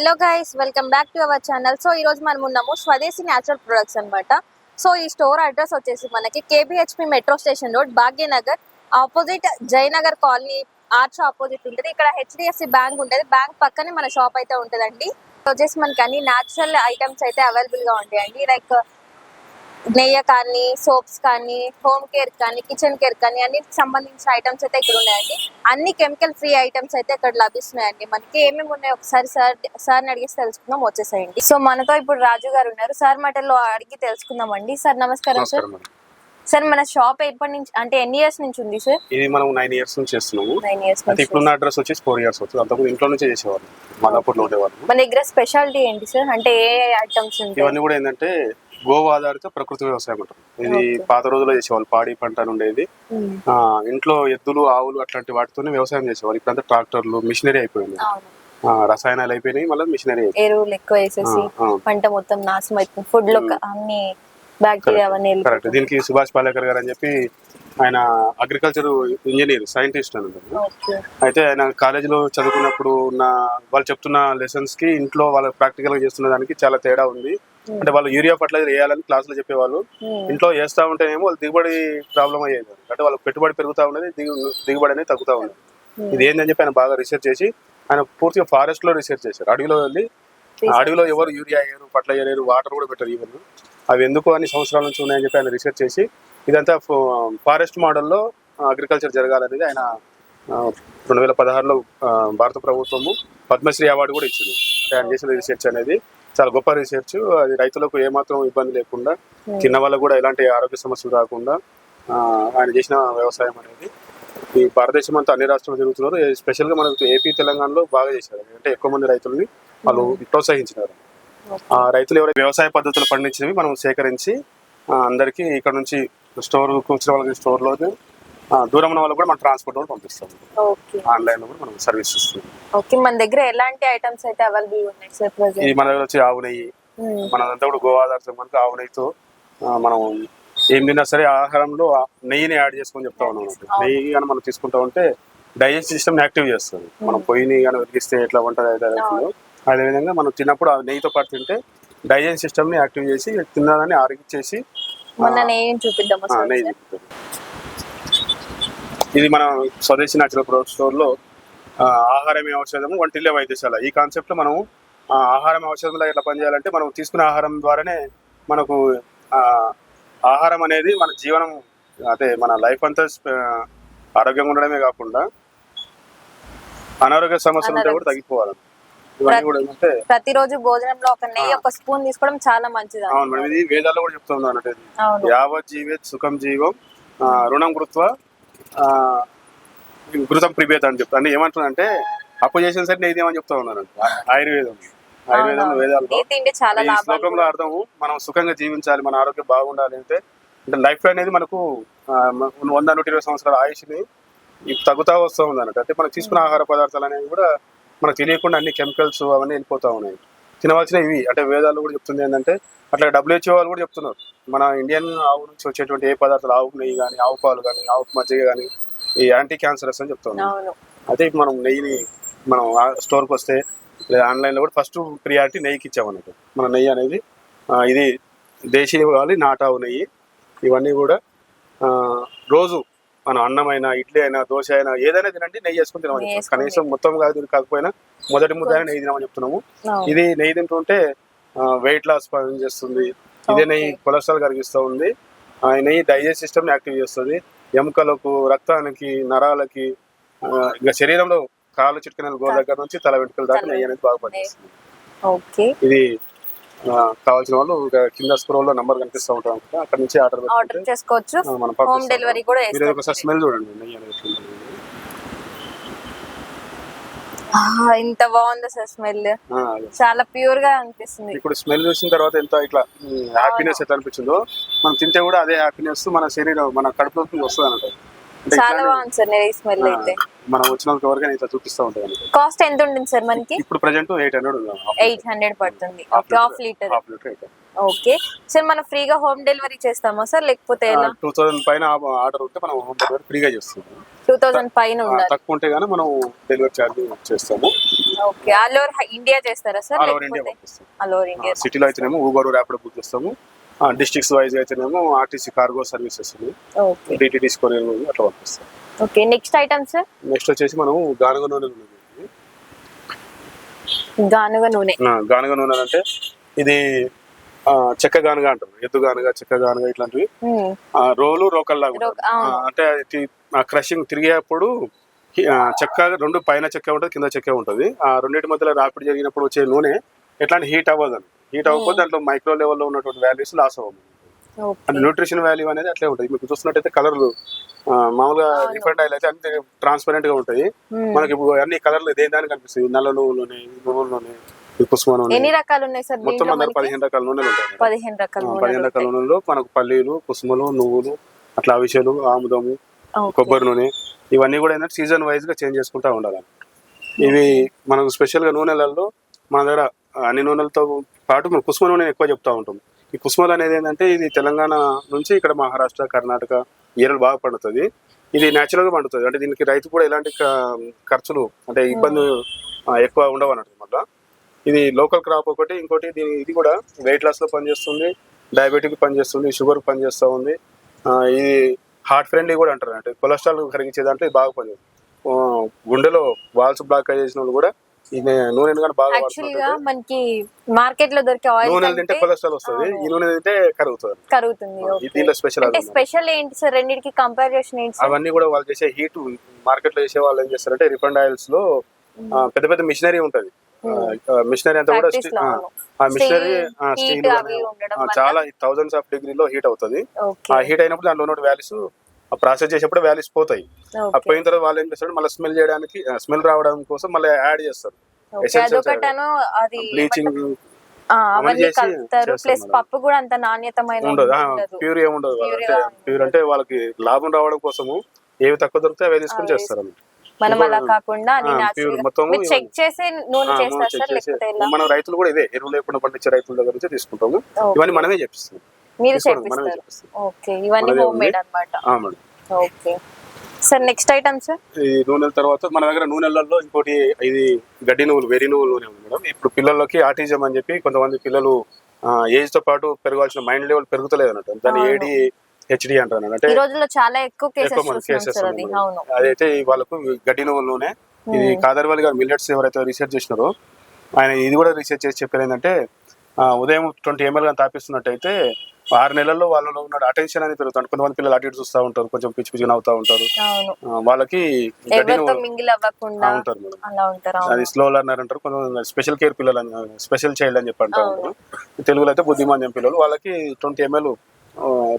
Hello guys welcome back to our channel so ఈ రోజు మనం ఉన్నాము స్వదేశీ న్యాచురల్ ప్రొడక్ట్స్ అన్నమాట. సో ఈ స్టోర్ అడ్రస్ వచ్చేసి మనకి KBHP metro station road Bhagyanagar. Opposite Jayanagar colony arch opposite ఉంటుంది. ఇక్కడ హెచ్డిఎఫ్సి బ్యాంక్ ఉంటుంది. బ్యాంక్ పక్కనే మన షాప్ అయితే ఉంటుందండి. వచ్చేసి మనకి అన్ని న్యాచురల్ ఐటమ్స్ అయితే అవైలబుల్గా ఉంటాయండి. లైక్ నెయ్యి కానీ సోప్స్ కానీ హోమ్ కేర్ కానీ కిచెన్ కేర్ కానీ అన్నిటికి సంబంధించిన ఐటమ్స్ అయితే ఇక్కడ ఉన్నాయండి. అన్ని కెమికల్ ఫ్రీ ఐటమ్స్ అయితే ఇక్కడ లభిస్తున్నాయండి. మనకి ఏమేమి ఉన్నాయో ఒకసారి సార్ సార్ని అడిగేసి తెలుసుకుందాం వచ్చేసేయండి. సో మనతో ఇప్పుడు రాజు గారు ఉన్నారు. సార్ మాటల్లో అడిగి తెలుసుకుందాం అండి సార్. నమస్కారం సార్ సార్ మన షాప్ ఎప్పటి నుంచి అంటే ఎన్ని ఇయర్స్ నుంచి ఉంది సార్? ఇది మనం నైన్ ఇయర్స్ నుంచి చేస్తున్నాము. నైన్ ఇయర్స్ అయితే ఇప్పుడున్న అడ్రస్ వచ్చేసి ఫోర్ ఇయర్స్ అవుతుంది. అంతకుముందు ఇంట్లో నుంచే చేసేవాళ్ళం. ఉండేవాళ్ళం. మన దగ్గర స్పెషాలిటీ ఏంటి సార్? అంటే ఏ ఐటమ్స్ ఇవన్నీ కూడా ఏంటంటే గోవా ఆధారిత ప్రకృతి వ్యవసాయం అంటారు. ఇది. పాత రోజుల్లో చేసేవాళ్ళు పాడి పంట ఉండేది ఆ, ఇంట్లో ఎద్దులు ఆవులు అట్లాంటి వాటితోనే వ్యవసాయం చేసేవాళ్ళు. ఇప్పుడంతా ట్రాక్టర్లు మిషనరీ అయిపోయింది. రసాయనాలు అయిపోయినాయి మళ్ళీ మిషనరీ అయిపోయింది. ఎరువులు ఎక్కువ వేసేసి. పంట మొత్తం నాశనం అవుతుంది ఫుడ్లో అన్ని బ్యాక్టీరియా అవన్నీ కరెక్ట్. దీనికి సుభాష్ పాలేకర్ గారు అని చెప్పి ఆయన అగ్రికల్చర్ ఇంజనీర్ సైంటిస్ట్ అని ఉంటారు ఓకే. అయితే ఆయన కాలేజీలో చదువుకున్నప్పుడు ఉన్న వాళ్ళు చెప్తున్న లెసన్స్కి ఇంట్లో వాళ్ళు ప్రాక్టికల్గా చేస్తున్న దానికి చాలా తేడా ఉంది. అంటే వాళ్ళు యూరియా ఫర్టిలైజర్ వేయాలని క్లాసులో చెప్పేవాళ్ళు. ఉమ్, ఇంట్లో వేస్తా ఉంటేనేమో వాళ్ళు దిగుబడి ప్రాబ్లం అయ్యేది అంటే వాళ్ళకి పెట్టుబడి పెరుగుతా ఉన్నది దిగు దిగుబడి అనేది తగ్గుతా ఉన్నది. ఉమ్. ఇది ఏంటని చెప్పి ఆయన బాగా రీసెర్చ్ చేసి ఆయన పూర్తిగా ఫారెస్ట్లో రీసెర్చ్ చేశారు. అడవిలో వెళ్ళి అడవిలో ఎవరు యూరియా వేయరు ఫర్టిలైజర్ వేయరు వాటర్ కూడా పెట్టరు ఈవెన్ అవి ఎందుకు అని సంవత్సరాల నుంచి ఉన్నాయని చెప్పి ఆయన రీసెర్చ్ చేసి ఇదంతా ఫారెస్ట్ మోడల్లో అగ్రికల్చర్ జరగాలనేది ఆయన రెండు వేల పదహారులో భారత ప్రభుత్వము పద్మశ్రీ అవార్డు కూడా ఇచ్చింది. అంటే ఆయన చేసిన రీసెర్చ్ అనేది చాలా గొప్ప రీసెర్చ్ అది రైతులకు ఏమాత్రం ఇబ్బంది లేకుండా Hmm. తిన్న వాళ్ళకు కూడా ఎలాంటి ఆరోగ్య సమస్యలు రాకుండా ఆయన చేసిన వ్యవసాయం అనేది ఈ భారతదేశం అంతా అన్ని రాష్ట్రాలు తిరుగుతున్నారు. స్పెషల్గా మనకు ఏపీ తెలంగాణలో బాగా చేశారు. అంటే ఎక్కువ మంది రైతుల్ని వాళ్ళు ప్రోత్సహించినారు. ఆ రైతులు ఎవరైతే వ్యవసాయ పద్ధతులు పండించినవి మనం సేకరించి అందరికీ ఇక్కడ నుంచి స్టోర్ కూర్చున్న వాళ్ళకి స్టోర్లో దూరం ఉన్న వాళ్ళకి కూడా మనం ట్రాన్స్పోర్ట్ కూడా పంపిస్తాం. ఓకే. ఆన్లైన్లో కూడా మనం సర్వీస్ ఇస్తాం ఓకే మన దగ్గర ఎలాంటి ఐటమ్స్ అయితే అవైలబుల్ ఉన్నాయి సార్ మన దగ్గర వచ్చి ఆవు నెయ్యి. మనదంతా కూడా గోవా కనుక ఆవు నెయ్యితో మనం ఏం తిన్నా సరే ఆహారంలో నెయ్యిని యాడ్ చేసుకొని చెప్తా ఉన్నాం. నెయ్యి కానీ మనం తీసుకుంటా ఉంటే డైజెస్ట్ సిస్టమ్ యాక్టివ్ చేస్తుంది. మనం పొయ్యిని కానీ వెలిగిస్తే ఎట్లా ఉంటుంది అయితే అవుతుందో అదేవిధంగా మనం తిన్నప్పుడు ఆ నెయ్యితో పాటు తింటే డైజెస్ట్ సిస్టమ్ని యాక్టివ్ చేసి తిన్నదాన్ని ఆరగించేసి మొన్న నెయ్యి తింటుంది. ఇది మన స్వదేశీ న్యాచురల్ ప్రొడక్ట్ స్టోర్లో ఆ, ఆహారమే ఔషధము వంటిల్లే వైద్యశాల. ఈ కాన్సెప్ట్లో మనం ఆహారం ఔషధంలో ఎట్లా పనిచేయాలంటే మనం తీసుకునే ఆహారం ద్వారానే మనకు ఆహారం అనేది మన జీవనం అదే మన లైఫ్ అంతా ఆరోగ్యంగా ఉండడమే కాకుండా అనారోగ్య సమస్యలు ఉంటే కూడా తగ్గిపోవాలి. ప్రతిరోజు భోజనంలో ఒక నెయ్యి ఒక స్పూన్ తీసుకోవడం చాలా మంచిది అవును మేడం ఇది వేదాల్లో కూడా చెప్తుంది అన్నట్టు యావత్ జీవేత్ సుఖం జీవం రుణం కృత్వ ఘృతం ప్రిపేత అని చెప్తా. అంటే ఏమంటున్నా అప్పు చేసిన సరే నేను ఇదేమని చెప్తా ఉన్నాను ఆయుర్వేదం. ఆయుర్వేదం చాలా ఈ శ్లోకంలో అర్థం మనం సుఖంగా జీవించాలి మన ఆరోగ్యం బాగుండాలి అంటే అంటే లైఫ్ అనేది మనకు వంద నూట ఇరవై సంవత్సరాల ఆయుష్ని తగ్గుతా వస్తూ ఉంది అన్నట్టు అంటే మనం తీసుకున్న ఆహార పదార్థాలు అనేవి కూడా మనకు తెలియకుండా అన్ని కెమికల్స్ అవన్నీ వెళ్ళిపోతా ఉన్నాయి. తినవలసిన ఇవి అంటే వేదాలు కూడా చెప్తుంది ఏంటంటే అట్లా డబ్ల్యూహెచ్ఓ వాళ్ళు కూడా చెప్తున్నారు. మన ఇండియన్ ఆవు నుంచి వచ్చేటువంటి ఏ పదార్థాలు ఆవు నెయ్యి కానీ ఆవు పాలు కానీ ఆవు మజ్జిగ కానీ ఈ యాంటీ క్యాన్సరస్ అని అవును. అదే మనం నెయ్యిని మనం స్టోర్కి వస్తే లేదా ఆన్లైన్లో కూడా ఫస్ట్ ప్రియారిటీ నెయ్యికి ఇచ్చామన్నట్టు మన నెయ్యి అనేది ఇది దేశీయ కావాలి నాటావు నెయ్యి. ఇవన్నీ కూడా రోజు మనం అన్నమైన ఇడ్లీ అయినా దోశ అయినా ఏదైనా తినండి నెయ్యి వేసుకుని తినమని. కనీసం మొత్తం కాదు కాకపోయినా మొదటి ముద్ద నెయ్యి తినమని చెప్తున్నాము. ఇది నెయ్యి తింటుంటే వెయిట్ లాస్ చేస్తుంది. ఇదే నెయ్యి కొలెస్ట్రాల్ కరిగిస్తూ ఉంది. ఆ, ఈ నెయ్యి డైజెస్ట్ సిస్టమ్ యాక్టివ్ చేస్తుంది. ఎముకలకు రక్తానికి నరాలకి ఇంకా శరీరంలో కాళ్ళు చిట్కనలు గోడ దగ్గర నుంచి తల వెంట్రుకల దాకా నెయ్యి అనేది బాగా పనిచేస్తుంది. ఓకే ఇది కావాల్సిన వాళ్ళు కింద స్క్రోల్లో నంబర్ కనిపిస్తూ ఉంటాం అక్కడ నుంచి ఆర్డర్ చేసుకోవచ్చు. హోమ్. డెలివరీ కూడా మీరు ఒకసారి స్మెల్ చూడండి నెయ్యి అనేది ఇంత బాగుంది సార్ స్మెల్. చాలా ప్యూర్గా అనిపిస్తుంది. ఇప్పుడు స్మెల్ చూసిన తర్వాత ఎంత ఇట్లా హ్యాపీనెస్ ఎట్లా అనిపించిందో మనం తింటే కూడా అదే హ్యాపీనెస్ మన శరీరం మన కడుపులోకి వస్తుంది అన్నట్టు చాలా బాగుంది సార్ నెయ్యి స్మెల్ అయితే. మనం వచ్చిన ఎవరికైనా ఇట్లా చూపిస్తూ ఉంటాయి. కాస్ట్ ఎంత ఉంటుంది సార్ మనకి? ఇప్పుడు present eight hundred eight hundred పడుతుంది. Okay half litre half litre okay. Sir మనం ఫ్రీగా హోమ్ డెలివరీ చేస్తామా సార్? లేకపోతే ఎలా? టూ థౌసండ్ పైన ఆర్డర్ ఉంటే మనం హోమ్ డెలివరీ ఫ్రీగా చేస్తాము. టూ థౌసండ్ పైన ఉండాలి. తక్కువ ఉంటే గానీ మనం డెలివరీ ఛార్జ్ చేస్తాము. ఓకే. ఆల్ ఓవర్ ఇండియా చేస్తారా sir? All over India all over India సిటీలో అయితేనేమో ఊబర్ ర్యాపిడ్ బుక్ చేస్తాము. డిస్ట్రిక్ట్స్ వైజ్ అయితేనేమో RTC cargo services DTDC courier అట్లా పంపిస్తాం. Okay next item sir next వచ్చేసి మనం గానుగ నూనె. గానుగ నూనె. గానుగ నూనె అంటే ఇది చెక్క గానుగ అంటారు. ఎద్దు గానుగ చెక్క గానుగ ఇట్లాంటివి. రోలు రోకల్ లాగా రోక- ఉంటుంది. అవును. ఆ, అంటే క్రషింగ్ తిరిగేప్పుడు చెక్క రెండు పైన చెక్క ఉంటుంది కింద చెక్క ఉంటుంది. ఆ రెండింటి మధ్యలో రాపిడి జరిగినప్పుడు వచ్చే నూనె ఎట్లాంటి హీట్ అవ్వదు అని. హీట్ అవ్వకపోతే దాంట్లో మైక్రో లెవెల్లో ఉన్నటువంటి వాల్యూస్ లాస్ అవ్వదు అంటే న్యూట్రిషన్ వాల్యూ అనేది అట్లే ఉంటుంది. మీకు చూస్తున్నట్టయితే కలర్లు మామూలుగా రిఫైండ్ ఆయిల్ అయితే అన్ని ట్రాన్స్పరెంట్గా ఉంటాయి. మ్మ్. మనకి ఇప్పుడు అన్ని కలర్లు దేని దానికి కనిపిస్తాయి నల్ల నువ్వులు ఉన్నాయి నువ్వులు ఉన్నాయి ఈ కుసుమ నూనె ఎన్ని రకాలు ఉన్నాయి సార్ మొత్తం అందరు పదిహేను రకాల నూనెలు ఉంటాయి పదిహేను రకాల పదిహేను రకాల. నూనెలో మనకు పల్లీలు కుసుమలు నువ్వులు అట్లా అవిసెలు ఆముదము. కొబ్బరి నూనె ఇవన్నీ కూడా ఏంటంటే సీజన్ వైజ్గా చేంజ్ చేసుకుంటా ఉండాలి. ఇవి మనకు స్పెషల్గా నూనెలలో మన దగ్గర అన్ని నూనెలతో పాటు మన కుసుమ నేను ఎక్కువ చెప్తా ఉంటాం. ఈ కుసుమలు అనేది ఏంటంటే ఇది తెలంగాణ నుంచి ఇక్కడ మహారాష్ట్ర కర్ణాటక ఏరియాలు బాగా పండుతుంది. ఇది natural పండుతుంది. అంటే దీనికి రైతు కూడా ఎలాంటి ఖర్చులు అంటే ఇబ్బంది ఎక్కువ ఉండవు అన్నట్టు ఇది లోకల్ క్రాప్ ఒకటి ఇంకోటి దీని ఇది కూడా వెయిట్ లాస్లో పనిచేస్తుంది డయాబెటిక్ పనిచేస్తుంది షుగర్ పనిచేస్తూ ఉంది. ఇది హార్ట్ ఫ్రెండ్లీ కూడా అంటారు. అంటే కొలెస్ట్రాల్ కరిగించే దాంట్లో ఇది బాగా పనిచేస్తుంది. గుండెలో వాల్స్ బ్లాక్ చేసిన వాళ్ళు కూడా ఈ నూనె కానీ బాగా యాక్చువల్గా వాడుతుంటారు మనకి మార్కెట్లో దొరికే ఆయిల్ నూనె తింటే కొలెస్ట్రాల్ వస్తుంది. ఈ నూనె తింటే కరుగుతుంది. కరుగుతుంది. దీనిలో స్పెషల్ అంటే స్పెషల్ ఏంటి సార్? రెండింటికి కంపేర్ చేసిన ఏంటి అవన్నీ కూడా వాళ్ళు చేసే హీట్ మార్కెట్లో చేసే వాళ్ళు ఏం చేస్తారంటే రిఫైండ్ ఆయిల్స్లో పెద్ద పెద్ద మిషనరీ ఉంటది. మిషనరీ అంతా కూడా ఆ, మిషనరీ స్టీల్ చాలా థౌజండ్స్ ఆఫ్ డిగ్రీలో హీట్ అవుతుంది. ఆ హీట్ అయినప్పుడు దాంట్లో ఉన్న వాల్యూస్ ఆ ప్రాసెస్ చేసేప్పుడు వాల్యూస్ పోతాయి. ఆ పోయిన తర్వాత వాళ్ళు ఏం చేస్తారు? మళ్ళీ స్మెల్ చేయడానికి స్మెల్ రావడం కోసం మళ్ళీ యాడ్ చేస్తారు. Bleaching plus. పప్పు కూడా అంత నాణ్యతమైన ప్యూర్ ఏముండదు. ప్యూర్ అంటే వాళ్ళకి లాభం రావడం కోసము ఏవి తక్కువ దొరికితే అవే తీసుకొని చేస్తారు. మనం అలా కాకుండా చెక్ చేసి నూనె చేస్తారు మనం రైతులు కూడా ఇదే ఎరువు లేకుండా పండించే రైతుల దగ్గర నుంచి తీసుకుంటాము. ఇవన్నీ మనమే చేపిస్తాం మీరు చేపిస్తారు చేపిస్తాం ఓకే ఇవన్నీ హోమ్ మేడ్ అన్నమాట. ఆ, madam. Okay. Sir next item sir ఈ నూనెల తర్వాత మన దగ్గర నూనెలలో ఇంకోటి ఇది గడ్డి నువ్వులు వెరీ నువ్వులు నూనె ఉంది మేడం. ఇప్పుడు పిల్లలకి ఆటిజం అని చెప్పి కొంతమంది పిల్లలు ఏజ్తో పాటు పెరగాల్సిన మైండ్ లెవెల్ పెరుగుతలేదు అన్నట్టు. దాన్ని. ఏడి హెచ్డి అంటారు అంటే ఈ రోజుల్లో చాలా ఎక్కువ కేసెస్ అదైతే వాళ్ళకు గడ్డి నువ్వుల నూనె ఇది కాదర్వాలి గారు మిల్లెట్స్ ఎవరైతే రీసెర్చ్ చేసినారో ఆయన ఇది కూడా రీసెర్చ్ చేసి చెప్పారు ఏంటంటే ఉదయం ట్వంటీ ఎంఎల్గా తాపిస్తున్నట్టయితే ఆరు నెలల్లో వాళ్ళలో ఉన్న అటెన్షన్ అనేది పెరుగుతుంది. కొంతమంది పిల్లలు అటు ఇటు చూస్తూ ఉంటారు కొంచెం పిచ్చి పిచ్చి నవ్వుతూ ఉంటారు. అవును. వాళ్ళకి ఎవరితో మింగిల్ అవ్వకుండా ఉంటారు మేడం. అలా ఉంటారు అది స్లో లర్నర్ అంటారు కొంతమంది స్పెషల్ కేర్ పిల్లలు అని స్పెషల్ చైల్డ్ అని చెప్పి అంటారు తెలుగులో అయితే బుద్ధిమాంద్యం పిల్లలు వాళ్ళకి ట్వంటీ ఎంఎల్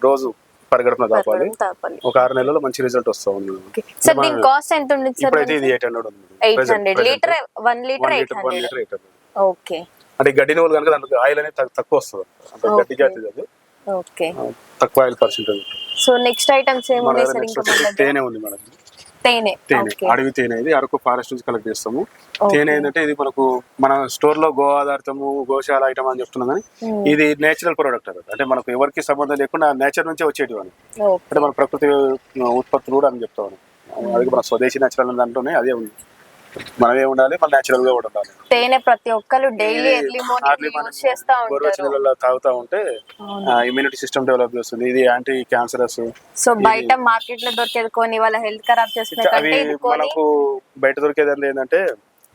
రోజు పరిగెడుపున తాపాలి తాపాలి ఒక ఆరు నెలల్లో మంచి రిజల్ట్ వస్తా ఉంది సార్ దీని కాస్ట్ ఎంత ఉండదు సార్ ఇప్పుడైతే ఇది ఎయిట్ హండ్రెడ్ ఉంది eight hundred litre one litre eight one hundred litre eight hundred okay అంటే గడ్డి నువ్వులు కనుక దాంట్లో ఆయిల్ అనేది తక్కు- తక్కువ వస్తుంది. అంటే గడ్డి. జాతి అది తక్కువ oil percentage so next items sir ఇంకా తేనె ఉంది మేడం. తేనె. తేనె అడవి తేనె ఇది. అరకు ఫారెస్ట్ నుంచి కలెక్ట్ చేస్తాము. తేనె ఏంటంటే ఇది మనకు మన స్టోర్లో గో ఆధారితము గోశాల ఐటమ్ అని చెప్తున్నాం కానీ. ఇది నేచురల్ ప్రోడక్ట్ అన్నమాట అంటే మనకు ఎవరికి సంబంధం లేకుండా నేచర్ నుంచే వచ్చేటివి అని ఓకే. అంటే మన ప్రకృతి ఉత్పత్తులు కూడా అని చెప్తా ఉన్నాం అది మన స్వదేశీ నేచురల్ దాంట్లోనే అదే ఉంది. మనమే ఉండాలి మన నేచురల్గా కూడా ఉండాలి. తేనె ప్రతి ఒక్కరు డైలీ ఎర్లీ మార్నింగ్ యూజ్ చేస్తా ఉంటారు. తాగుతా ఉంటే ఇమ్యూనిటీ సిస్టమ్ డెవలప్ చేస్తుంది. ఇది యాంటీ క్యాన్సరస్ సో బయట మార్కెట్లో దొరికేది కొని వాళ్ళ హెల్త్ ఖరాబ్ కొని. మనకు బయట దొరికేది ఏంటంటే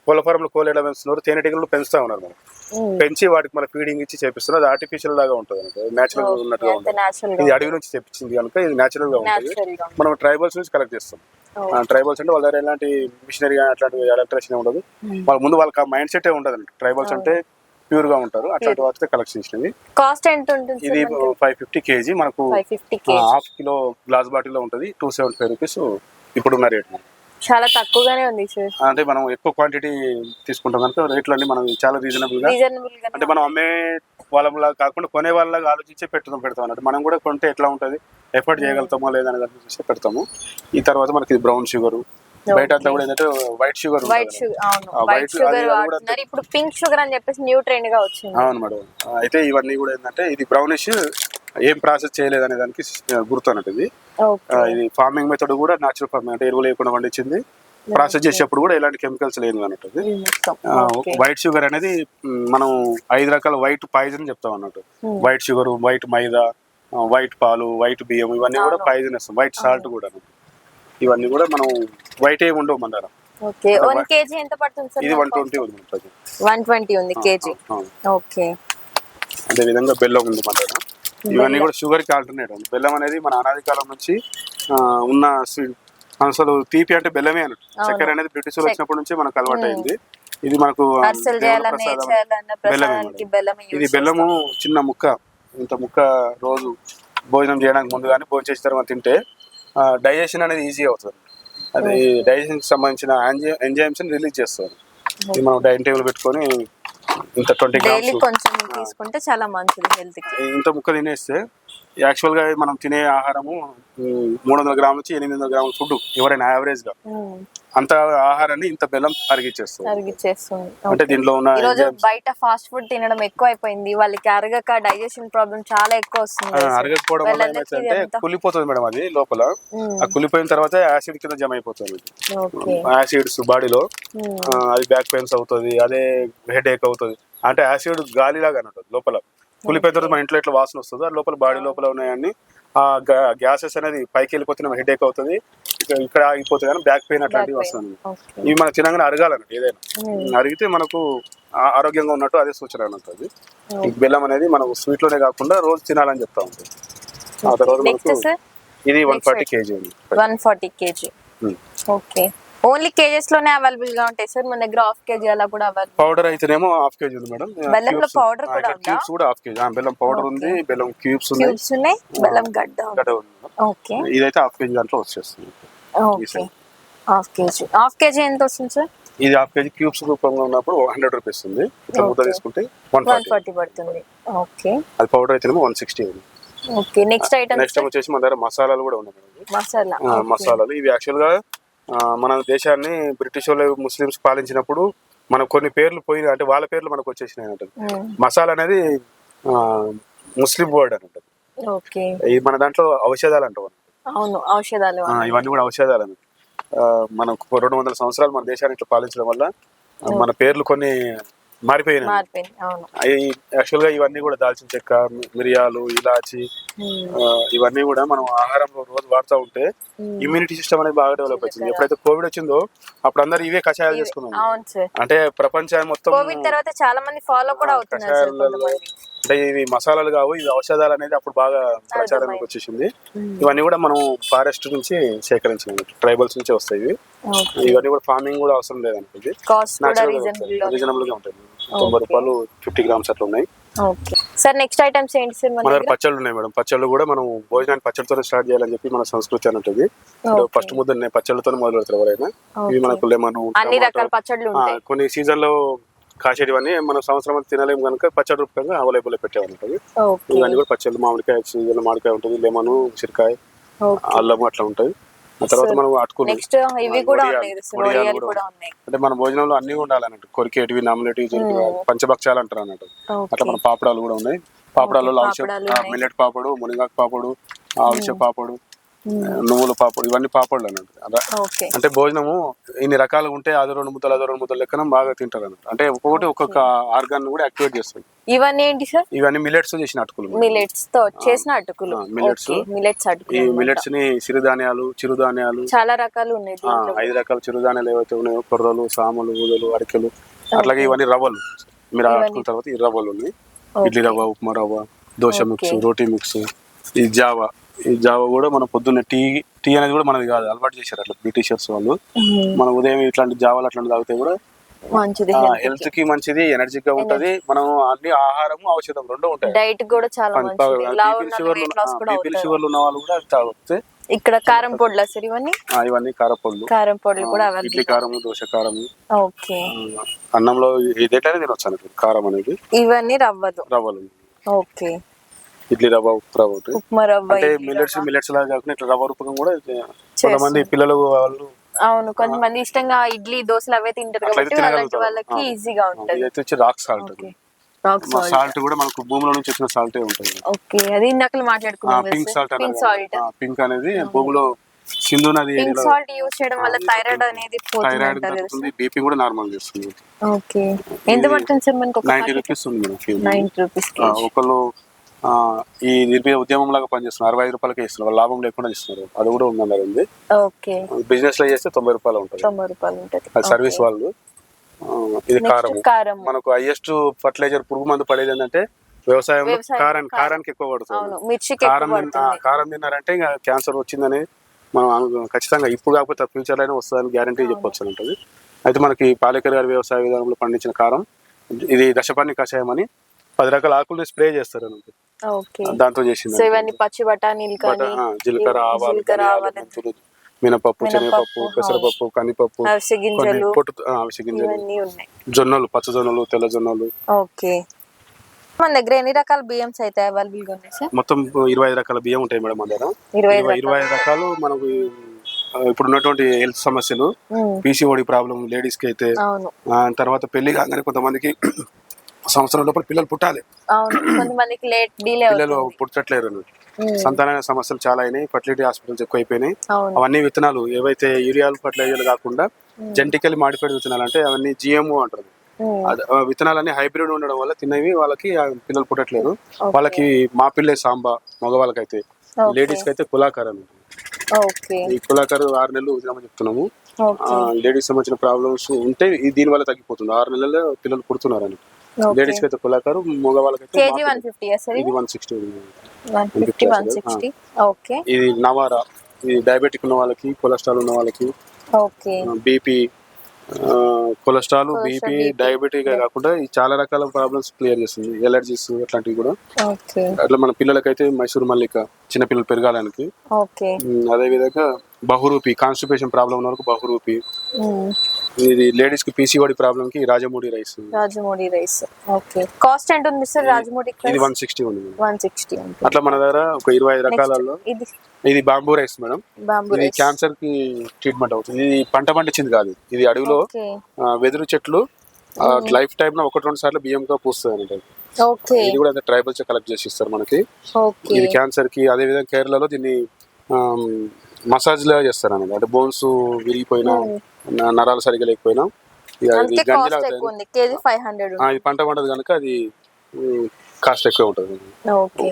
కోళ్ళ ఫారంలో కోళ్ళు ఎలా పెంచుతున్నారు తేనెటీగలు పెంచుతా ఉన్నారు మనం. Hmm. పెంచి వాటికి మన ఫీడింగ్ ఇచ్చి చేపిస్తున్నారు. అది ఆర్టిఫిషియల్ లాగా ఉంటుంది నేచురల్ ఉన్నట్టుగా అంత ఉంటుంది. న్యాచురల్ ఇది గా అడవి నుంచి తెప్పించింది కనుక ఇది నేచురల్గా ఉంటుంది. న్యాచురల్గా మనం ట్రైబల్స్ నుంచి కలెక్ట్ చేస్తాం. ట్రైబల్స్ అంటే వాళ్ళ దగ్గర ఎలాంటి మిషనరీ అట్లాంటి ఎలక్ట్రిషన్ ఉండదు. Hmm. వాళ్ళ ముందు వాళ్ళకి మైండ్ సెట్ ఉండదు ట్రైబల్స్ అంటే ప్యూర్గా ఉంటారు. అట్లాంటి వాటితో కలెక్ట్ చేసినవి. కాస్ట్ ఎంత ఉంటుంది ఇది ఫైవ్ ఫిఫ్టీ కేజీ మనకు హాఫ్ కిలో గ్లాస్ బాటిల్లో ఉంటుంది. టూ సెవెంటీ ఫైవ్ రూపీస్ ఇప్పుడున్న రేట్ చాలా తక్కువగానే ఉంది సార్. అంటే మనం ఎక్కువ క్వాంటిటీ తీసుకుంటాం కనుక రేట్లు అన్ని మనం చాలా రీజనబుల్గా రీజనబుల్గా అంటే మనం అమ్మే వాళ్ళ కాకుండా కొనే వాళ్ళగా ఆలోచించే పెట్టుదాం పెడతాం అన్నట్టు మనం కూడా కొంటే ఎట్లా ఉంటుంది? ఎఫర్ట్ చేయగలుగుతామో లేదని చూసి పెడతాము. ఈ తర్వాత మనకి బ్రౌన్ షుగర్ బయట అట్లా కూడా ఏంటంటే వైట్ షుగర్ వైట్ షుగర్ అవును. వైట్ వాడుతున్నారు ఇప్పుడు పింక్ షుగర్ అని చెప్పేసి న్యూ ట్రెండ్గా వచ్చింది. అవును మేడం. అయితే ఇవన్నీ కూడా ఏంటంటే ఇది బ్రౌనిష్ ఏం ప్రాసెస్ చేయలేదు అనే దానికి గుర్తు అన్నట్టు ఇది. ఇది ఫార్మింగ్ మెథడ్ కూడా న్యాచురల్ ఫార్మింగ్ అంటే ఎరువులు లేకుండా పండించింది. ప్రాసెస్ చేసేటప్పుడు కూడా ఎలాంటి కెమికల్స్ లేదు అన్నట్టు. వైట్ షుగర్ అనేది మనం ఐదు రకాల వైట్ పాయిజన్ చెప్తాం అన్నట్టు. White sugar white maida white పాలు వైట్ బియ్యం ఇవన్నీ కూడా. పాయిజన్ ఇస్తాం వైట్ సాల్ట్ కూడా. ఇవన్నీ కూడా మనం వైట్ ఏమి ఉండవు మన దగ్గర. ఇది వన్ ట్వంటీ ఉంది మన దగ్గర. వన్ ట్వంటీ ఉంది కేజీ. ఆ, ఓకే. అదే విధంగా బెల్లం ఉంది మన దగ్గర. ఇవన్నీ కూడా షుగర్కి ఆల్టర్నేట్ ఉంది బెల్లం అనేది మన అనాది కాలం నుంచి ఉన్న అసలు తీపి అంటే బెల్లమే అన్నట్టు. చక్కెర అనేది బ్రిటిష్ వచ్చినప్పటి నుంచి మనకు అలవాటు అయింది ఇది మనకు. బెల్లం ఇది బెల్లము చిన్న ముక్క ఇంత ముక్క రోజు భోజనం చేయడానికి ముందు కానీ భోజనం చేసిన తర్వాత తింటే డైజెషన్ అనేది ఈజీ అవుతుంది. అది డైజెషన్కి సంబంధించిన ఎంజైమ్స్ రిలీజ్ చేస్తారు ఇది మనం డైనింగ్ టేబుల్ పెట్టుకొని ఇంత ట్వంటీ డైలీ గ్రామ్స్ కొంచెం తీసుకుంటే చాలా మంచిది హెల్త్కి. ఇంత ముక్క తినేస్తే యాక్చువల్గా మనం తినే ఆహారము మూడు వందల గ్రాముల నుంచి ఎనిమిది వందల గ్రాముల ఫుడ్ ఎవరైనా యావరేజ్గా అంత ఆహారాన్ని ఇంత బెల్లం అరిగిచ్చేస్తుంది. అంటే దీంట్లో ఉన్న రోజు బయట ఫాస్ట్ ఫుడ్ తినడం ఎక్కువ అయిపోయింది వాళ్ళకి అరగక డైజెషన్ ప్రాబ్లం చాలా ఎక్కువ వస్తుంది. అరగకపోవడం వల్ల వాళ్ళందరికీ ఏమైతే ఇదంతా- కులిపోతుంది మేడం అది లోపల. ఆ కులిపోయిన తర్వాత యాసిడ్ కింద జమ అయిపోతుంది. యాసిడ్స్ బాడీలో అది బ్యాక్ పెయిన్స్ అవుతుంది అదే హెడ్ ఏక్ అవుతుంది. అంటే యాసిడ్ గాలి లాగా అన్నట్టు లోపల. కులిపోయిన తర్వాత మన ఇంట్లో ఎట్లా వాసన వస్తుంది? లోపల బాడీ లోపల ఉన్నాయన్ని ఆ గ్యాసెస్ అనేది పైకి వెళ్ళిపోతున్న హెడ్ ఏక్ అవుతుంది. ఇక- ఇక్కడ ఆగిపోతుంది కానీ బ్యాక్ పెయిన్ అట్లాంటివి. వస్తుంది ఇవి మనకు తినగానే అరగాలన్నట్టు ఏదైనా. అరిగితే మనకు ఆరోగ్యంగా ఉన్నట్టు అదే సూచన అన్నట్టు ఈ బెల్లం అనేది మనం స్వీట్లోనే కాకుండా రోజు తినాలని చెప్తా ఉంటుంది ఆ తర్వాత మనకు ఇది one forty KG one forty KG. Okay. Only కేజెస్లోనే అవైలబుల్గా ఉంటాయి సార్. మన దగ్గర హాఫ్ కేజీ అలా కూడా అవైలబుల్. పౌడర్ అయితేనేమో హాఫ్ కేజీ ఉంది మేడం. బెల్లంలో powder కూడా ఉందా? క్యూబ్స్ కూడా హాఫ్ కేజీ. బెల్లం పౌడర్ ఉంది బెల్లం క్యూబ్స్ ఉన్నాయి. క్యూబ్స్ ఉన్నాయి బెల్లం గడ్డ గడ్డ ఉంది. ఓకే. ఇదైతే హాఫ్ కేజీ దాంట్లో వచ్చేస్తుంది. Okay. Half KG. Half KG ఎంత వస్తుంది సార్? ఇది హాఫ్ కేజీ క్యూబ్స్ రూపంలో ఉన్నప్పుడు హండ్రెడ్ రూపీస్ ఉంది. ఇట్లా ముద్ద. తీసుకుంటే వన్ ఫార్టీ. పడుతుంది. ఓకే. అది పౌడర్ అయితేనేమో వన్ సిక్స్టీ ఉంది. ఓకే. నెక్స్ట్ ఐటమ్ నెక్స్ట్ వచ్చేసి మన దగ్గర మసాలాలు కూడా ఉన్నాయి మసాలా. ఆ, మసాలాలు. ఇవి యాక్చువల్గా ఆ, మన దేశాన్ని బ్రిటిష్ వాళ్ళు ముస్లిమ్స్ పాలించినప్పుడు మనకు కొన్ని పేర్లు పోయి అంటే వాళ్ళ పేర్లు మనకు వచ్చేసినాయి మ్మ్. మసాలా అనేది ఆ, ముస్లిం వర్డ్ ఓకే. ఇది మన దాంట్లో ఔషధాలు అంటాం. అవును ఔషధాలు ఇవన్నీ కూడా ఔషధాలు. ఆ, మనకు రెండు వందల సంవత్సరాలు మన దేశాన్ని ఇట్లా పాలించడం వల్ల మన పేర్లు కొన్ని మారిపోయినాయి. యాక్చువల్గా ఇవన్నీ కూడా దాల్చిన చెక్క మిరియాలు ఇలాచి ఇవన్నీ కూడా మనం ఆహారంలో రోజు వాడుతూ ఉంటే. ఇమ్యూనిటీ సిస్టమ్ అనేది బాగా డెవలప్ వచ్చింది. ఎప్పుడైతే కోవిడ్ వచ్చిందో అప్పుడు అందరు ఇవే కషాయాలు చేసుకున్నాం అంటే ప్రపంచాన్ని మొత్తం కోవిడ్ తర్వాత చాలా మంది ఫాలో కూడా అవుతున్నారు అంటే ఇవి మసాలాలు కావు ఇవి ఔషధాలు అనేది అప్పుడు బాగా ప్రచారానికి వచ్చేసింది. ఇవన్నీ కూడా మనం ఫారెస్ట్ నుంచి సేకరించిన. ట్రైబల్స్ నుంచి వస్తాయి ఇవి. ఇవన్నీ కూడా ఫార్మింగ్ కూడా అవసరం లేదనుకుంది. రీజనబుల్ రీజనబుల్గా ఉంటాయి. తొంభై రూపాయలు ఫిఫ్టీ గ్రామ్స్ అట్లా ఉన్నాయి. సార్ నెక్స్ట్ ఐటమ్స్ ఏంటి సార్ మన దగ్గర పచ్చళ్ళు ఉన్నాయి మేడం. పచ్చళ్ళు కూడా మనం భోజనాన్ని పచ్చడితో స్టార్ట్ చేయాలని చెప్పి మన సంస్కృతి అన్నట్టు Okay. ఫస్ట్ ముద్ద పచ్చళ్ళతో మొదలు పెడతారు ఎవరైనా. ఇవి మనకు లెమన్ అన్ని రకాల పచ్చళ్ళు కొన్ని సీజన్లో కాసేటివన్నీ మనం సంవత్సరం అంతా తినలేము కనుక పచ్చడి రూపంగా అవైలబుల్ పెట్టేవాళ్ళు ఓకే. ఇవన్నీ కూడా పచ్చళ్ళు మామిడికాయ సీజన్ మామిడికాయ ఉంటుంది లెమన్ ఉసిరికాయ ఓకే. అల్లము అట్లా ఉంటాయి. తర్వాత మనం అటుకులు నెక్స్ట్ ఇవి కూడా ఉన్నాయి కూడా ఉన్నాయి. అంటే మన భోజనంలో అన్ని ఉండాలన్నట్టు. కొరికేటివి నామినేటివి జరిపి పంచభక్షాలు అంటారు అన్నట్టు అట్లా మన పాపడాలు కూడా ఉన్నాయి. పాపడాలలో. మిల్లెట్ పాపడు మునిగాకు పాపడు ఆవిష పాపడు నువ్వుల పాపడు ఇవన్నీ పాపడాలు అన్నట్టు. అంటే భోజనము ఇన్ని రకాలుగా ఉంటే అదో రెండు ముద్దలు అదో రెండు ముద్దలు లెక్కన బాగా తింటారు అన్నట్టు. అంటే ఒక్కొక్కటి ఒక్కొక్క ఆర్గాన్ కూడా యాక్టివేట్ చేస్తుంది. ఇవన్నీ ఏంటి సార్? ఇవన్నీ మిల్లెట్స్ చేసిన అటుకులు. మిలెట్స్తో చేసిన అటుకులు. millets. మిలెట్స్ ఈ అటుకులు అన్నమాట. మిల్లెట్స్ని సిరిధాన్యాలు చిరుధాన్యాలు చాలా రకాలు ఉన్నాయి ఐదు రకాల చిరుధాన్యాలు ఏవైతే ఉన్నాయో కొర్రలు సామలు ఊదలు అరికెలు అట్లాగే ఇవన్నీ రవ్వలు. మీరు ఆడుకున్న తర్వాత ఈ రవ్వలు ఉన్నాయి. ఇడ్లీ రవ్వ ఉప్మా రవ్వ దోశ మిక్స్ రోటీ మిక్స్ ఈ జావా ఈ జావా కూడా మన పొద్దున్న టీ టీ అనేది కూడా మనది కాదు అలవాటు చేశారు అట్లా బ్రిటిషర్స్ వాళ్ళు. మనం ఉదయం ఇట్లాంటి జావాలు అట్లాంటి తాగితే కూడా మంచిది. హెల్త్కి మంచిది ఎనర్జిక్గా ఉంటది మనం అన్ని ఆహారము ఔషధం రెండు ఉంటాయి. డైట్ కూడా చాలా మంచిది. కూడా షుగర్లు ఉన్న వాళ్ళు కూడా తాగితే ఇక్కడ కారం పొడులా సార్ ఇవన్నీ? ఇవన్నీ కారం పొడులు. కూడా ఆ, అవైలబుల్. ఇడ్లీ కారము దోశ కారము ఓకే. అన్నంలో ఇదేటనే తినొచ్చు కారం అనేది. ఇవన్నీ రవ్వదు. రవ్వలు. ఓకే. ఇడ్లీ రవ్వ ఒకటి. ఉప్మా రవ్వ అంటే మిల్లెట్స్. మిల్లెట్స్ లాగా కాకుండా ఇట్లా రవ్వ రూపకం కూడా కొంతమంది పిల్లలు వాళ్ళు అవును కొంతమంది ఇష్టంగా ఇడ్లీ దోశలు అవే తింటారు కాబట్టి వాళ్ళకి తినగలుగుతారు. వాళ్ళకి. ఈజీగా ఉంటది. ఇదైతే వచ్చి రాక్ సాల్ట్ రాక్ సాల్ట్. కూడా మనకు భూమిలో నుంచి వచ్చిన సాల్టే ఉంటుంది. ఓకే అది ఇందాక మాట్లాడుకున్నాం pink salt pink salt. Pink అనేది భూమిలో సింధు నది పింక్ సాల్ట్ యూజ్ చేయడం వల్ల థైరాయిడ్ అనేది పోతుంది థైరాయిడ్ తగ్గుతుంది బీపీ కూడా నార్మల్ చేస్తుంది. ఓకే. ఎంత పడుతుంది సార్ మనకు ఒక నైన్టీ రూపీస్ ఉంది మనకి. నైన్టీ రూపీస్ ఆ, ఒకళ్ళు ఈ నిర్భయ ఉద్యమం లాగా పనిచేస్తున్నారు. అరవై ఐదు రూపాయలకే ఇస్తున్నారు. వాళ్ళు లాభం లేకుండా ఇస్తున్నారు అది కూడా ఉందన్నారు ఉంది ఓకే. బిజినెస్లో చేస్తే తొంభై రూపాయలు ఉంటుంది. తొంభై రూపాయలు ఉంటది. అది సర్వీస్ వాళ్ళు. ఇది కారం. మనకు హైయెస్ట్ ఫర్టిలైజర్ పురుగు మందు పడేది ఏంటంటే వ్యవసాయంలో వ్యవసాయం, కారం. కారానికి ఎక్కువ పడుతుంది కారం కారం తిన్నారంటే ఇంకా క్యాన్సర్ వచ్చిందని మనం ఖచ్చితంగా ఇప్పుడు కాకపోతే ఫ్యూచర్ అయినా వస్తుందని గ్యారంటీ చెప్పొచ్చు అని ఉంటుంది. అయితే మనకి పాలేకర్ గారి వ్యవసాయ విధానంలో పండించిన కారం ఇది దశపర్ణి కషాయం అని పది రకాల ఆకుల్ని స్ప్రే చేస్తారు అని ఉంటుంది. ఓకే దాంతో చేసింది సో ఇవన్నీ పచ్చి బఠానీలు కానీ జీలకర్ర ఆవాలు మెంతులు మినపప్పు శనగపప్పు పెసరపప్పు కందిపప్పు గింజలు పొట్టు అవిసె గింజలు జొన్నలు పచ్చ జొన్నలు తెల్ల జొన్నలు. ఓకే. మన దగ్గర ఎన్ని రకాల బియ్యంస్ అయితే అవైలబుల్గా ఉన్నాయి సార్? మొత్తం ఇరవై ఐదు రకాల బియ్యం ఉంటాయి మేడం మన దగ్గర. ఇరవై ఐదు ఇరవై ఐదు రకాలు మనకు ఇప్పుడు ఉన్నటువంటి హెల్త్ సమస్యలు. పీసీఓడి ప్రాబ్లం లేడీస్కి అయితే తర్వాత పెళ్ళి కాగానే కొంతమందికి సంవత్సరం లోపల పిల్లలు పుట్టాలి. అవును. కొంతమందికి లేట్ డిలే పిల్లలు పుట్టట్లేరు. సంతాన సమస్యలు చాలా అయినాయి. ఫర్టిలిటీ హాస్పిటల్స్ ఎక్కువ అయిపోయినాయి అవును. అవన్నీ విత్తనాలు ఏవైతే యూరియాలు ఫర్టిలైజర్లు కాకుండా జెంటికల్ మాడిఫైడ్ విత్తనాలు అంటే అవన్నీ జిఎంఓ అంటారు. విత్తనాలన్నీ హైబ్రిడ్ ఉండడం వల్ల తిన్నవి వాళ్ళకి పిల్లలు పుట్టట్లేరు. Okay. వాళ్ళకి మా పిల్లే సాంబా మగవాళ్ళకైతే. లేడీస్కి అయితే కులాకర్. అని ఈ కులాకర్ ఆరు నెలలు వదిలేమని చెప్తున్నాము. లేడీస్ సంబంధించిన ప్రాబ్లమ్స్ ఉంటే దీని వల్ల తగ్గిపోతుంది. ఆరు నెలల్లో పిల్లలు పుడుతున్నారు అని ఓకే లేడీస్కి అయితే కులాకర్ మగవాళ్ళకైతే కేజీ వన్ ఫిఫ్టీ సార్ ఇది? One sixty one fifty one sixty. Okay. ఇది నవారా ఇది డయాబెటిక్ ఉన్న వాళ్ళకి కొలెస్ట్రాల్ ఉన్న వాళ్ళకి okay. BP cholesterol BP. Diabetic కాకుండా ఈ చాలా రకాల ప్రాబ్లమ్స్ క్లియర్ చేస్తుంది ఎలర్జీస్ అట్లాంటివి కూడా. అట్లా మన పిల్లలకైతే మైసూర్ మల్లిక చిన్న పిల్లలు పెరగాలని ఓకే. అదే విధంగా బహురూపి కాన్స్టిపేషన్ ప్రాబ్లం ఉన్న వరకు బహురూపి. ఇది లేడీస్కి పీసీఓడి ప్రాబ్లం కి Rajamudi rice. Rajamudi rice. Okay. Cost ఎంత ఉంది సార్ రాజమూడి ఇది వన్ సిక్స్టీ ఉంది మేడం. వన్ సిక్స్టీ ఉంటుంది అట్లా మన దగ్గర ఒక ఇరవై రకాలలో ఇది ఇది బాంబూ రైస్ మేడం. బాంబు ఇది క్యాన్సర్కి ట్రీట్మెంట్ అవుతుంది. ఇది పంట పండించింది కాదు. ఇది అడవిలో వెదురు చెట్లు లైఫ్ టైం లో ఒకటి రెండు సార్లు బియ్యంతో పూస్తుంది అనమాట ఓకే. ఇది కూడా ట్రైబల్స్ కలెక్ట్ చేసి ఇస్తారు మనకి. ఓకే. ఇది క్యాన్సర్కి అదే విధంగా కేరళలో దీన్ని మసాజ్ లా చేస్తారు అన్నమాట అంటే బోన్స్ విరిగిపోయినా న- నరాలు సరిగా లేకపోయినా. ఇది పంట పండదు కనుక అది కాస్ట్ ఎక్కువ ఉంటుంది.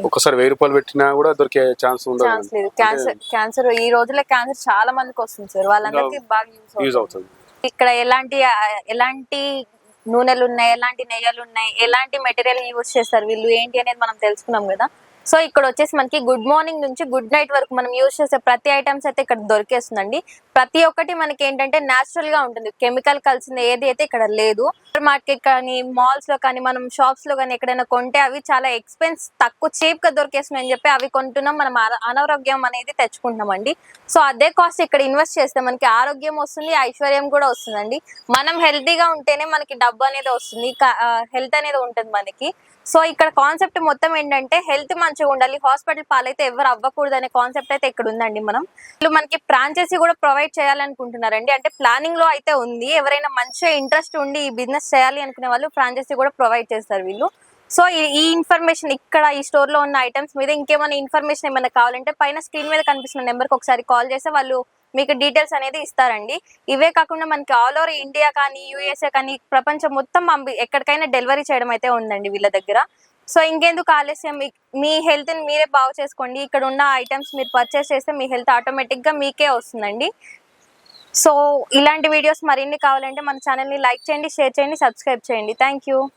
ఒకసారి వెయ్యి రూపాయలు పెట్టినా కూడా దొరికే ఛాన్స్ ఉండదు క్యాన్సర్ క్యాన్సర్ ఈ రోజుల్లో క్యాన్సర్ చాలా మందికి వస్తుంది సార్. వాళ్ళందరికీ బాగా యూజ్ అవుతుంది. ఇక్కడ ఎలాంటి ఎలాంటి నూనెలు ఉన్నాయి ఎలాంటి నెయ్యలు ఉన్నాయి ఎలాంటి మెటీరియల్ యూజ్ చేస్తారు వీళ్ళు ఏంటి అనేది మనం తెలుసుకున్నాం కదా. సో ఇక్కడ వచ్చేసి మనకి గుడ్ మార్నింగ్ నుంచి గుడ్ నైట్ వరకు మనం యూజ్ చేసే ప్రతి ఐటమ్స్ అయితే ఇక్కడ దొరికేస్తుందండి. ప్రతి ఒక్కటి మనకి ఏంటంటే న్యాచురల్గా ఉంటుంది. కెమికల్ కలిసింది ఏది అయితే ఇక్కడ లేదు. సూపర్ మార్కెట్ కానీ మాల్స్లో కానీ మనం షాప్స్లో కానీ ఎక్కడైనా కొంటే అవి చాలా ఎక్స్పెన్స్ తక్కువ చీప్గా దొరికేస్తున్నాయి అని చెప్పి అవి కొంటున్నాం. మనం అనారోగ్యం అనేది తెచ్చుకుంటున్నామండి. సో అదే కాస్ట్ ఇక్కడ ఇన్వెస్ట్ చేస్తే మనకి ఆరోగ్యం వస్తుంది ఐశ్వర్యం కూడా వస్తుందండి. మనం హెల్తీగా ఉంటేనే మనకి డబ్బు అనేది వస్తుంది హెల్త్ అనేది ఉంటుంది మనకి. సో ఇక్కడ కాన్సెప్ట్ మొత్తం ఏంటంటే హెల్త్ మంచిగా ఉండాలి. హాస్పిటల్ పాలైతే ఎవరు అవ్వకూడదు అనే కాన్సెప్ట్ అయితే ఇక్కడ ఉందండి మనం. వీళ్ళు మనకి ఫ్రాంచైజీ కూడా ప్రొవైడ్ చేయాలనుకుంటున్నారండి. అంటే ప్లానింగ్లో అయితే ఉంది. ఎవరైనా మంచిగా ఇంట్రెస్ట్ ఉండి ఈ బిజినెస్ చేయాలి అనుకునే వాళ్ళు ఫ్రాంచైజీ కూడా ప్రొవైడ్ చేస్తారు వీళ్ళు. సో ఈ- ఇన్ఫర్మేషన్ ఇక్కడ ఈ స్టోర్లో ఉన్న ఐటమ్స్ మీద ఇంకేమైనా ఇన్ఫర్మేషన్ ఏమైనా కావాలంటే పైన స్క్రీన్ మీద కనిపిస్తున్న నెంబర్కి ఒకసారి కాల్ చేస్తే వాళ్ళు మీకు డీటెయిల్స్ అనేది ఇస్తారండి. ఇవే కాకుండా మనకి ఆల్ ఓవర్ ఇండియా కానీ యూఎస్ఏ కానీ ప్రపంచం మొత్తం ఎక్కడికైనా డెలివరీ చేయడం అయితే ఉందండి వీళ్ళ దగ్గర. సో ఇంకెందుకు ఆలస్యం? మీ- మీ మీరే బాగు చేసుకోండి. ఇక్కడ ఉన్న ఐటమ్స్ మీరు పర్చేస్ చేస్తే మీ హెల్త్ ఆటోమేటిక్గా మీకే వస్తుందండి. సో ఇలాంటి వీడియోస్ మరిన్ని కావాలంటే మన ఛానల్ని లైక్ చేయండి షేర్ చేయండి సబ్స్క్రైబ్ చేయండి. Thank you